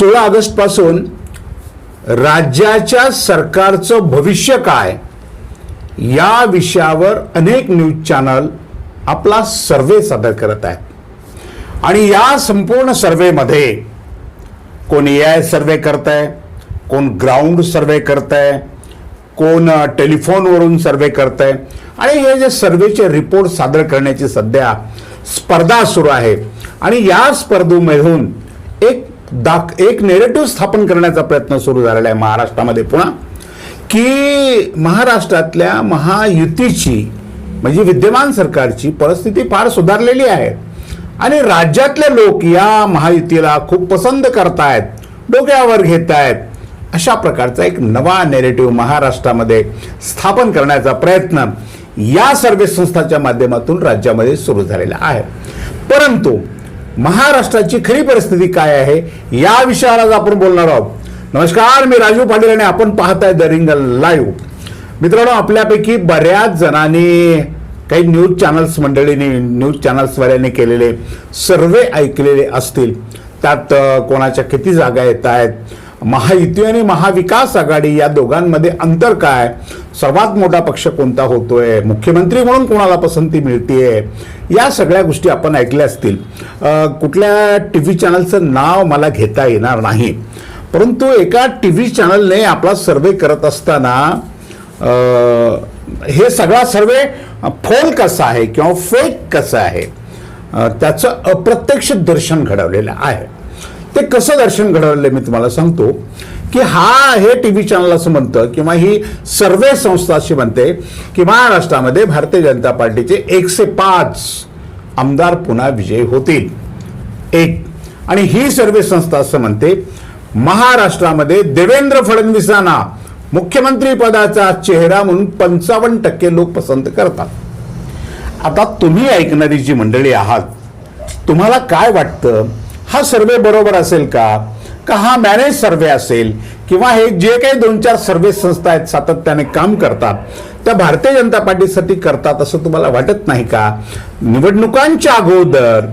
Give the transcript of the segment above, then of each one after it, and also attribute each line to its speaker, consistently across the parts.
Speaker 1: सोळा ऑगस्टपासून राज्याच्या सरकारचं भविष्य काय या विषयावर अनेक न्यूज चॅनल आपला सर्वे सादर करत आहेत. आणि या संपूर्ण सर्वेमध्ये कोण ए आय सर्वे करत आहे कोण ग्राउंड सर्वे करत आहे कोण टेलिफोनवरून सर्वे करत आहे आणि हे जे सर्वेचे रिपोर्ट सादर करण्याची सध्या स्पर्धा सुरू आहे. आणि या स्पर्धेमधून एक दाख एक नेरेटिव्ह स्थापन करण्याचा प्रयत्न सुरू झालेला आहे महाराष्ट्रामध्ये पुन्हा की महाराष्ट्रातल्या महायुतीची म्हणजे विद्यमान सरकारची परिस्थिती फार सुधारलेली आहे. आणि राज्यातले लोक या महायुतीला खूप पसंत करतायत डोक्यावर घेत आहेत अशा प्रकारचा एक नवा नेरेटिव्ह महाराष्ट्रामध्ये स्थापन करण्याचा प्रयत्न या सर्वे संस्थाच्या माध्यमातून राज्यामध्ये सुरू झालेला आहे. परंतु महाराष्ट्राची खरी परिस्थिती काय आहे या विषयावर आज आपण बोलणार आहोत. नमस्कार मी राजू पाटील आणि आपण पाहताय द रिंगल लाईव्ह. मित्रांनो आपल्यापैकी बऱ्याच जणांनी काही न्यूज चॅनल्स मंडळींनी न्यूज चॅनल्सवाल्यांनी केलेले सर्वे ऐकलेले असतील. त्यात कोणाच्या किती जागा येत आहेत महायुती आणि महाविकास आघाडी या दोघांमध्ये अंतर काय? सर्वात मोठा पक्ष कोणता होतोय? मुख्यमंत्री म्हणून कोणाला पसंती मिळतीये? या सगळ्या गोष्टी आपण ऐकल्या असतील. कुठल्या टी व्ही चॅनलचं नाव मला घेता येणार नाही. परंतु एका टी व्ही चॅनलने आपला सर्वे करत असताना हे सगळा सर्वे फोल कसा आहे किंवा फेक कसं आहे? त्याचं अप्रत्यक्ष दर्शन घडवलेलं आहे. ते कसं दर्शन घडवलं मी तुम्हाला सांगतो की हा हे टी व्ही चॅनल असं म्हणतं किंवा ही सर्वे संस्था अशी म्हणते की महाराष्ट्रामध्ये भारतीय जनता पार्टीचे एकशे पाच आमदार पुन्हा विजयी होतील. एक. आणि ही सर्वे संस्था असं म्हणते महाराष्ट्रामध्ये देवेंद्र फडणवीसांना मुख्यमंत्री पदाचा चेहरा म्हणून पंचावन्न टक्के लोक पसंत करतात. आता तुम्ही ऐकणारी जी मंडळी आहात तुम्हाला काय वाटतं? हा सर्वे बरोबर असेल का? का हा मॅनेज सर्वे असेल? किंवा हे जे काही दोन चार सर्वे संस्था आहेत सातत्याने काम करतात त्या भारतीय जनता पार्टीसाठी करतात असं तुम्हाला वाटत नाही का? निवडणुकांच्या अगोदर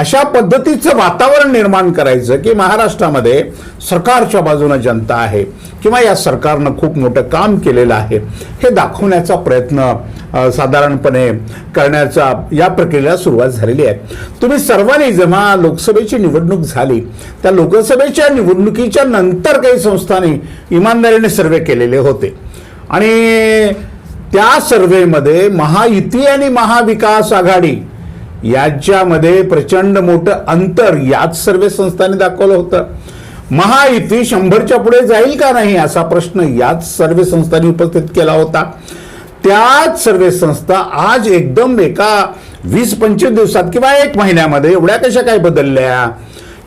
Speaker 1: अशा पद्धतीचं वातावरण निर्माण करायचं की महाराष्ट्रामध्ये सरकारच्या बाजूने जनता आहे किंवा या सरकारनं खूप मोठं काम केलेलं आहे हे दाखवण्याचा प्रयत्न साधारणपणे करण्याचा या प्रक्रियेला सुरुवात झालेली आहे. तुम्ही सर्वांनी जेव्हा लोकसभेची निवडणूक झाली त्या लोकसभेच्या निवडणुकीच्या नंतर काही संस्थांनी इमानदारीने सर्वे केलेले होते. आणि त्या सर्वेमध्ये महायुती आणि महाविकास आघाडी याच्यामध्ये प्रचंड मोठं अंतर याच सर्वे संस्थांनी दाखवलं होतं. महायुती शंभरच्या पुढे जाईल का नाही असा प्रश्न याच सर्वे संस्थांनी उपस्थित केला होता. त्याच सर्वे संस्था आज एकदम एका वीस पंचवीस दिवसात किंवा एक महिन्यामध्ये एवढ्या कशा काय बदलल्या?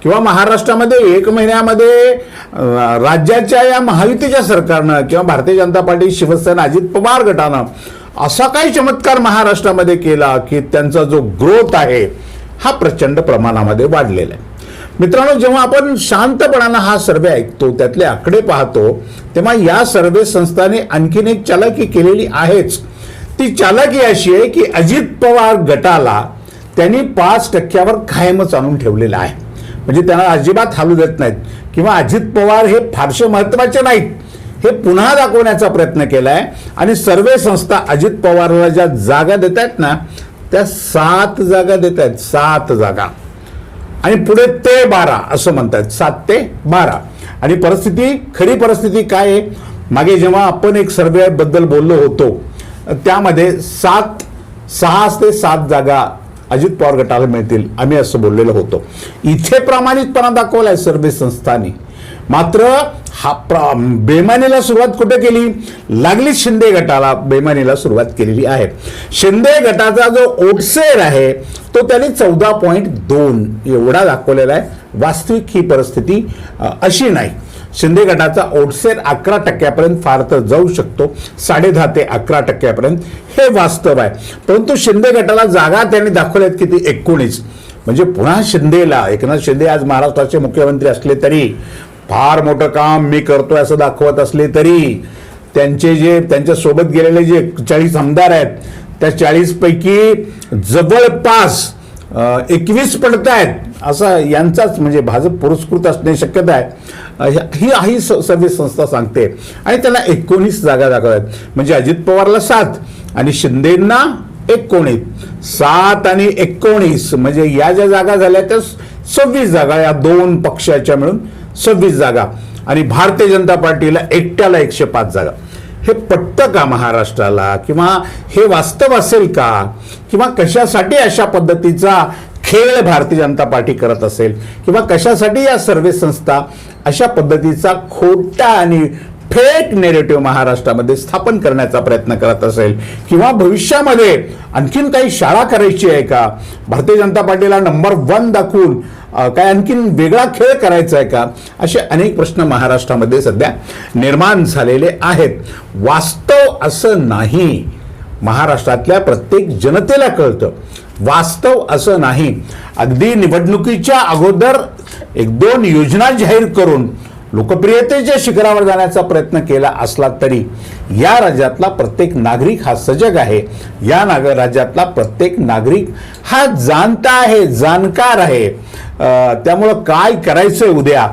Speaker 1: किंवा महाराष्ट्रामध्ये एक महिन्यामध्ये राज्याच्या या महायुतीच्या सरकारनं किंवा भारतीय जनता पार्टी शिवसेना अजित पवार गटानं असा काही चमत्कार महाराष्ट्रामध्ये केला की त्यांचा जो ग्रोथ आहे हा प्रचंड प्रमाणामध्ये वाढलेला आहे. मित्रांनो जेव्हा आपण शांतपणानं हा सर्वे ऐकतो त्यातले आकडे पाहतो तेव्हा या सर्वे संस्थाने आणखीन एक चालाकी केलेली आहेच. ती चालाकी अशी आहे की अजित पवार गटाला त्यांनी पाच टक्क्यावर कायमच आणून ठेवलेलं आहे. म्हणजे त्यांना अजिबात हालू देत नाहीत. किंवा अजित पवार हे फारसे महत्त्वाचे नाहीत. हे पुन्हा दाखवण्याचा प्रयत्न केलाय. आणि सर्वे संस्था अजित पवारला ज्या जागा देत आहेत ना त्या सात जागा देत आहेत सात जागा. आणि पुढे ते बारा असं म्हणतात सात ते बारा. आणि परिस्थिती खरी परिस्थिती काय आहे? मागे जेव्हा आपण एक सर्वे बद्दल बोललो होतो त्यामध्ये सात सहा ते सात जागा अजित पवार गटाला मिळतील. आम्ही असं बोललेलो होतो. इथे प्रामाणिकपणा दाखवलाय सर्वे संस्थांनी. मात्र हा बेमानीला सुरुवात कुठे केली? लागली शिंदे गटाला बेमानीला सुरुवात केलेली आहे. शिंदे गटाचा जो ओटसेर आहे तो त्यांनी चौदा पॉईंट दोन एवढा दाखवलेला आहे. वास्तविक ही परिस्थिती अशी नाही. शिंदे गटाचा ओटसेर अकरा टक्क्यापर्यंत फार तर जाऊ शकतो. साडे दहा ते अकरा टक्क्यापर्यंत हे वास्तव आहे. परंतु शिंदे गटाला जागा त्यांनी दाखवल्यात किती? एकोणीस. म्हणजे पुन्हा शिंदेला एकनाथ शिंदे आज महाराष्ट्राचे मुख्यमंत्री असले तरी फार मोठं काम मी करतोय असं दाखवत असले तरी त्यांचे जे त्यांच्यासोबत गेलेले जे चाळीस आमदार आहेत त्या चाळीस पैकी जवळपास एकवीस पडत आहेत. असा यांचाच म्हणजे भाजप पुरस्कृत असण्याची शक्यता आहे. ही ही सर्व संस्था सांगते. आणि त्यांना एकोणीस जागा दाखवत. आहेत म्हणजे अजित पवारला सात आणि शिंदेंना एकोणीस. सात आणि एकोणीस. म्हणजे या ज्या जागा झाल्या त्या सव्वीस जागा या दोन पक्षाच्या मिळून सव्वीस जागा आणि भारतीय जनता पार्टीला एकट्याला एकशे पाच जागा. हे पटतं का महाराष्ट्राला? किंवा हे वास्तव असेल का? किंवा कशासाठी अशा पद्धतीचा खेळ भारतीय जनता पार्टी करत असेल? किंवा कशासाठी या सर्वे संस्था अशा पद्धतीचा खोटा आणि फेक नेरेटिव्ह महाराष्ट्रामध्ये स्थापन करण्याचा प्रयत्न करत असेल? किंवा भविष्यामध्ये आणखीन काही शाळा करायची आहे का? भारतीय जनता पार्टीला नंबर वन दाखवून काय आणखीन वेगळा खेळ करायचा आहे का? असे अनेक प्रश्न महाराष्ट्रामध्ये सध्या निर्माण झालेले आहेत. वास्तव असं नाही. महाराष्ट्रातल्या प्रत्येक जनतेला कळतं. वास्तव असं नाही. अगदी निवडणुकीच्या अगोदर एक दोन योजना जाहीर करून लोकप्रियतेच्या शिखरावर जाण्याचा प्रयत्न केला असला तरी या राज्यातला प्रत्येक नागरिक हा सजग आहे. या नाग राज्यातला प्रत्येक नागरिक हा जाणता आहे जाणकार आहे. त्यामुळं काय करायचं उद्या?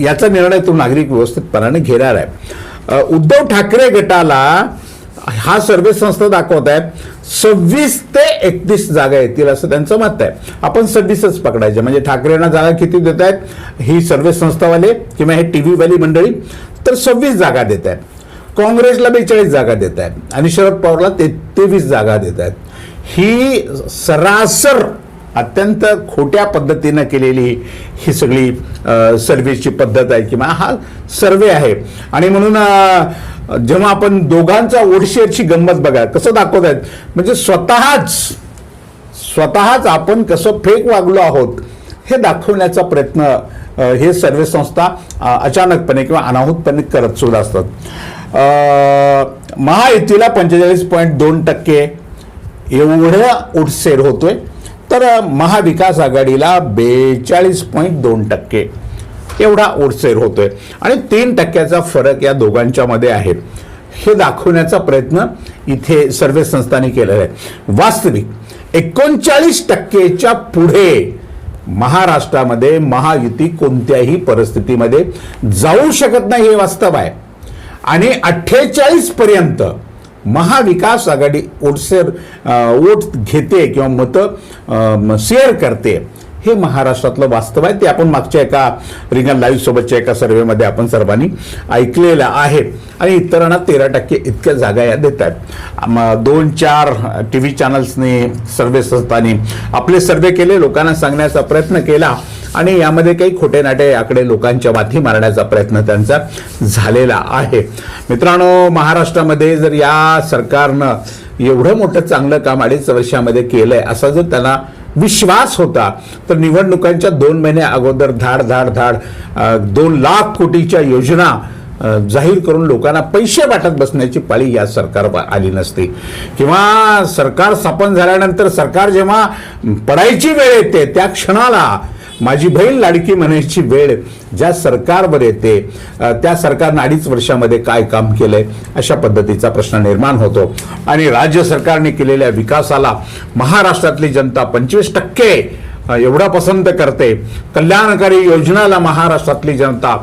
Speaker 1: याचा निर्णय तो नागरिक व्यवस्थितपणाने घेणार आहे. उद्धव ठाकरे गटाला हा सर्वे संस्था दाखवत आहेत सव्वीस ते एकतीस जागा येतील असं त्यांचं मत आहे. आपण सव्वीसच पकडायचे म्हणजे ठाकरेंना जागा किती देत आहेत ही सर्वे संस्थावाले किंवा हे टी व्हीवाली मंडळी तर सव्वीस जागा देत आहेत काँग्रेसला बेचाळीस जागा देत आहेत आणि शरद पवारला ते तेवीस जागा देत आहेत. ही सरासर अत्यंत खोट्या पद्धतीनं केलेली ही सगळी सर्व्हेची पद्धत आहे किंवा हा सर्वे आहे. आणि म्हणून जेव्हा आपण दोघांचा ओडशेअरची गंमत बघा कसं दाखवत आहेत? म्हणजे स्वतःच स्वतःच आपण कसं फेक वागलो आहोत हे दाखवण्याचा प्रयत्न हे सर्वे संस्था अचानकपणे किंवा अनाहूतपणे करत सुद्धा असतात. महायुतीला पंचेचाळीस पॉईंट दोन टक्के एवढ्या उठसेर होतोय. तर महाविकास आघाडीला बेचाळीस पॉईंट दोन टक्के एवढा ओटसेर होतोय. आणि तीन टक्क्याचा फरक या दोघांच्या मध्ये आहे. हे दाखवण्याचा प्रयत्न इथे सर्वे संस्थांनी केलेला आहे. वास्तविक एकोणचाळीस टक्केच्या पुढे महाराष्ट्रामध्ये महायुती कोणत्याही परिस्थितीमध्ये जाऊ शकत नाही हे वास्तव आहे. आणि अठ्ठेचाळीस पर्यंत महाविकास आघाडी ओटसेर वोट घेते किंवा मतं शेअर करते हे महाराष्ट्रातलं वास्तव आहे. ते आपण मागच्या एका रिंगण लाईव्ह सोबतच्या एका सर्वेमध्ये आपण सर्वांनी ऐकलेलं आहे. आणि इतरांना तेरा टक्के इतक्या जागा या देत आहेत. दोन चार टी व्ही चॅनल्सने सर्वे संस्थांनी आपले सर्वे केले लोकांना सांगण्याचा प्रयत्न केला. आणि यामध्ये काही खोटे नाटे आकडे लोकांच्या माथी मारण्याचा प्रयत्न त्यांचा झालेला आहे. मित्रांनो महाराष्ट्रामध्ये जर या सरकारनं एवढं मोठं चांगलं काम अडीच वर्षामध्ये केलंय असा जर त्यांना विश्वास होता तर निवडणुकांच्या दोन महिने अगोदर धाड धाड धाड दोन लाख कोटीच्या योजना जाहीर करून लोकांना पैसे वाटत बसण्याची पाळी या सरकारवर आली नसती. किंवा सरकार स्थापन झाल्यानंतर सरकार जेव्हा पडायची वेळ येते त्या क्षणाला माझी बहीण लाडकी म्हणायची वेळ ज्या सरकारवर येते त्या सरकारनं अडीच वर्षामध्ये काय काम केलंय अशा पद्धतीचा प्रश्न निर्माण होतो. आणि राज्य सरकारने केलेल्या विकासाला महाराष्ट्रातली जनता पंचवीस टक्के एवढा पसंत करते. कल्याणकारी योजनाला महाराष्ट्रातली जनता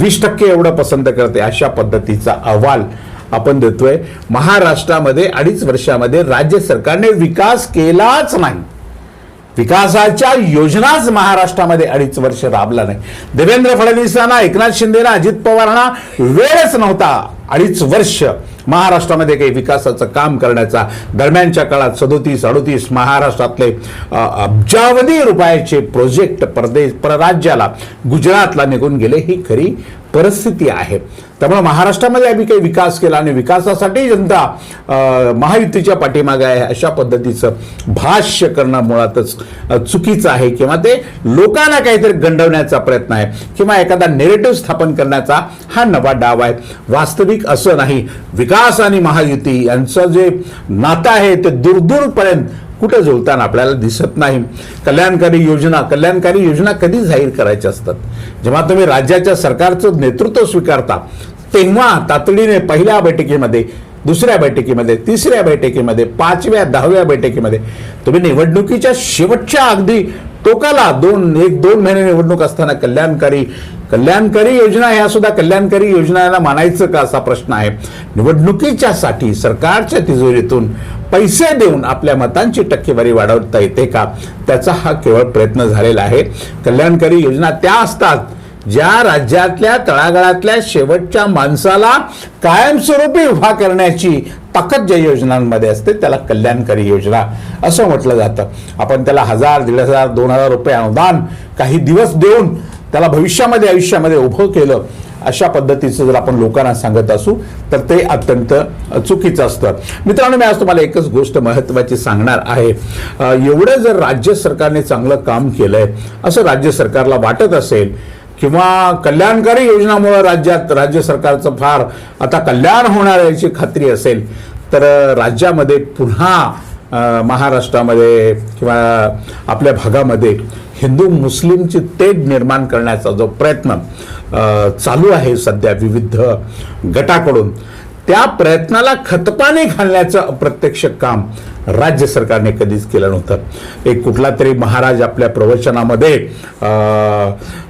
Speaker 1: वीस टक्के एवढं पसंत करते अशा पद्धतीचा अहवाल आपण देतोय. महाराष्ट्रामध्ये अडीच वर्षामध्ये राज्य सरकारने विकास केलाच नाही. विकासाच्या योजनाच महाराष्ट्रामध्ये अडीच वर्ष राबला नाही. देवेंद्र फडणवीसांना एकनाथ शिंदेना अजित पवारांना वेळच नव्हता. अडीच वर्ष. महाराष्ट्रामध्ये काही विकासाचं काम करण्याचा दरम्यानच्या काळात सदोतीस अडोतीस महाराष्ट्रातले अब्जावधी रुपयाचे प्रोजेक्ट परदेश परराज्याला गुजरातला निघून गेले. ही खरी परिस्थिती आहे. त्यामुळे महाराष्ट्रामध्ये आम्ही काही विकास केला आणि विकासासाठी जनता महायुतीच्या पाठीमागे आहे अशा पद्धतीचं भाष्य करणं मुळातच चुकीचं आहे किंवा ते लोकांना काहीतरी गंडवण्याचा प्रयत्न आहे किंवा एखादा नेरेटिव्ह स्थापन करण्याचा हा नवा डाव आहे. वास्तविक असं नाही. विकास आणि महायुती यांचं जे नातं आहे ते दूरदूरपर्यंत कुठं जुळताना आपल्याला दिसत नाही. कल्याणकारी योजना कल्याणकारी योजना कधी जाहीर करायच्या असतात? जेव्हा तुम्ही राज्याच्या सरकारचं नेतृत्व स्वीकारता तेव्हा तातडीने पहिल्या बैठकीमध्ये दुसऱ्या बैठकीमध्ये तिसऱ्या बैठकीमध्ये पाचव्या दहाव्या बैठकीमध्ये तुम्ही निवडणुकीच्या शेवटच्या अगदी टोकाला दोन एक दोन महिने निवडणूक असताना कल्याणकारी कल्याणकारी योजना ह्या सुद्धा कल्याणकारी योजनाला मानायचं का असा प्रश्न आहे? निवडणुकीच्या साठी सरकारच्या तिजोरीतून पैसे देऊन आपल्या मतांची टक्केवारी वाढवता येते का? त्याचा हा केवळ प्रयत्न झालेला आहे. कल्याणकारी योजना त्या असतात ज्या राज्यातल्या तळागाळातल्या शेवटच्या माणसाला कायमस्वरूपी उभा करण्याची ताकद ज्या योजनांमध्ये असते त्याला कल्याणकारी योजना असं म्हटलं जातं. आपण त्याला हजार दीड हजार दोन हजार रुपये अनुदान काही दिवस देऊन त्याला भविष्यामध्ये आयुष्यामध्ये उभं केलं अशा पद्धतीचं जर आपण लोकांना सांगत असू तर ते अत्यंत चुकीचं असतं. मित्रांनो मी आज तुम्हाला एकच गोष्ट महत्वाची सांगणार आहे. एवढं जर राज्य सरकारने चांगलं काम केलंय असं राज्य सरकारला वाटत असेल किंवा कल्याणकारी योजनामुळे राज्यात राज्य सरकारचं फार आता कल्याण होणार याची खात्री असेल तर राज्यामध्ये पुन्हा महाराष्ट्रामध्ये किंवा आपल्या भागामध्ये हिंदू मुस्लिमची तेढ निर्माण करण्याचा जो प्रयत्न चालू आहे सध्या विविध गटाकडून त्या प्रयत्नाला खतपाणी घालण्याचं अप्रत्यक्ष काम राज्य सरकारने कधीच केलं नव्हतं. एक कुठला तरी महाराज आपल्या प्रवचनामध्ये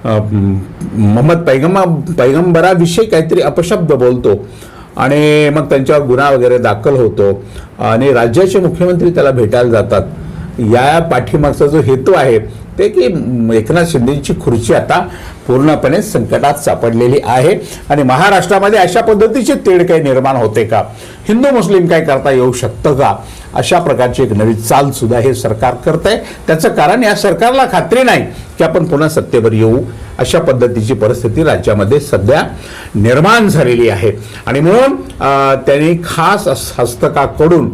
Speaker 1: मोहम्मद पैगंबा पैगंबराविषयी काहीतरी अपशब्द बोलतो आणि मग त्यांच्यावर गुन्हा वगैरे दाखल होतो आणि राज्याचे मुख्यमंत्री त्याला भेटायला जातात. या पाठीमागचा जो हेतू आहे ते की एकनाथ शिंदेची खुर्ची आता पूर्णपणे संकटात सापडलेली आहे. आणि महाराष्ट्रामध्ये अशा पद्धतीची तेढ काही निर्माण होते का? हिंदू मुस्लिम काय करता येऊ शकतं का? अशा प्रकारची एक नवी चाल सुद्धा हे सरकार करत आहे त्याचं कारण या सरकारला खात्री नाही की आपण पुन्हा सत्तेवर येऊ. अशा पद्धतीची परिस्थिती राज्यामध्ये सध्या निर्माण झालेली आहे. आणि म्हणून त्यांनी खास हस्तकाकडून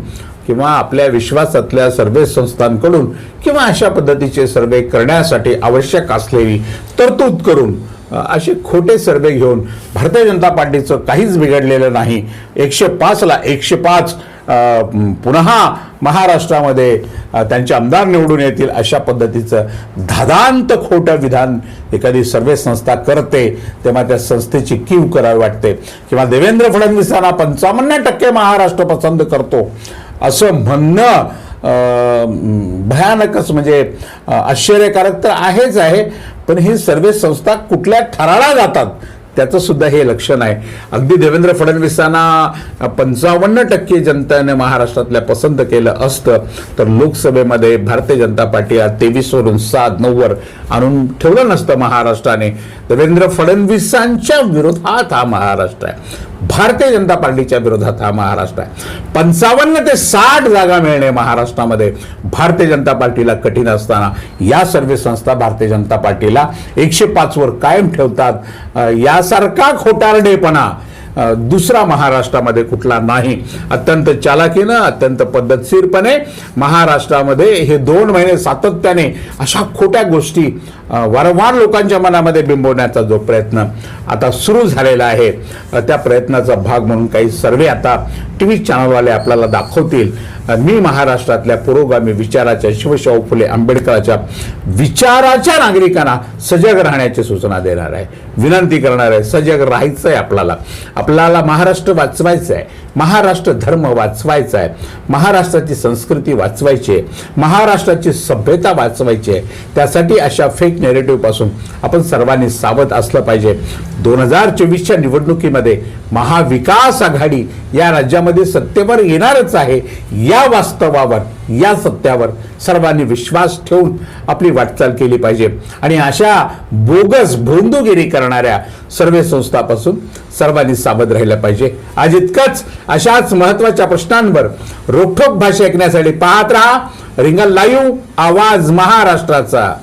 Speaker 1: किंवा आपल्या विश्वासातल्या सर्वे संस्थांकडून किंवा अशा पद्धतीचे सर्वे करण्यासाठी आवश्यक असलेली तरतूद करून असे खोटे सर्वे घेऊन भारतीय जनता पार्टीचं काहीच बिघडलेलं नाही. एकशे पाचला एकशे पाच पुन्हा महाराष्ट्रामध्ये त्यांचे आमदार निवडून येतील अशा पद्धतीचं धादांत खोटं विधान एखादी सर्वे संस्था करते तेव्हा त्या संस्थेची कीव करावी वाटते. किंवा देवेंद्र फडणवीसांना पंचावन्न टक्के महाराष्ट्र पसंत करतो. असं म्हणणं भयानकच म्हणजे आश्चर्यकारक तर आहेच आहे पण ही सर्व संस्था कुठल्या ठराला जातात त्याचं सुद्धा हे लक्षण आहे. अगदी देवेंद्र फडणवीसांना पंचावन्न टक्के जनतेने महाराष्ट्रातल्या पसंत केलं असतं तर लोकसभेमध्ये भारतीय जनता पार्टी या तेवीसवरून सात नऊवर आणून ठेवलं नसतं महाराष्ट्राने. देवेंद्र फडणवीसांच्या विरोधात हा महाराष्ट्र आहे. भारतीय जनता पार्टीच्या विरोधात हा महाराष्ट्र आहे. पंचावन्न ते साठ जागा मिळणे महाराष्ट्रामध्ये भारतीय जनता पार्टीला कठीण असताना. या सर्व संस्था भारतीय जनता पार्टीला एकशे पाचवर कायम ठेवतात. यासारखा खोटारडेपणा दुसरा महाराष्ट्रामध्ये कुठला नाही. अत्यंत चालाकीनं अत्यंत पद्धतशीरपणे महाराष्ट्रामध्ये हे दोन महिने सातत्याने अशा खोट्या गोष्टी वारंवार लोकांच्या मनामध्ये बिंबवण्याचा जो प्रयत्न आता सुरू झालेला आहे त्या प्रयत्नाचा भाग म्हणून काही सर्वे आता टी व्ही चॅनलवाले आपल्याला दाखवतील. मी महाराष्ट्रातल्या पुरोगामी विचाराच्या शिवशाहू फुले आंबेडकराच्या विचाराच्या नागरिकांना सजग राहण्याची सूचना देणार आहे. विनंती करणार आहे सजग राहायचं आहे आपल्याला. आपल्याला महाराष्ट्र वाचवायचं आहे महाराष्ट्र धर्म वाचवायचा आहे महाराष्ट्राची संस्कृती वाचवायची आहे. महाराष्ट्राची सभ्यता वाचवायची आहे. त्यासाठी अशा फेक नेरेटिव्हपासून आपण सर्वांनी सावध असलं पाहिजे. दोन हजार चोवीसच्या निवडणुकीमध्ये महाविकास आघाडी या राज्यामध्ये सत्तेवर येणारच आहे. या वास्तवावर या सत्यावर सर्वांनी विश्वास ठेवून आपली वाटचाल केली पाहिजे. आणि अशा बोगस भोंदूगिरी करणाऱ्या सर्व संस्थापासून सर्वांनी सावध राहिलं पाहिजे. आज इतकंच अशाच महत्त्वाच्या प्रश्नांवर रोखोक भाषा ऐकण्यासाठी पाहत राहा. रिंगल लाईव्ह आवाज महाराष्ट्राचा.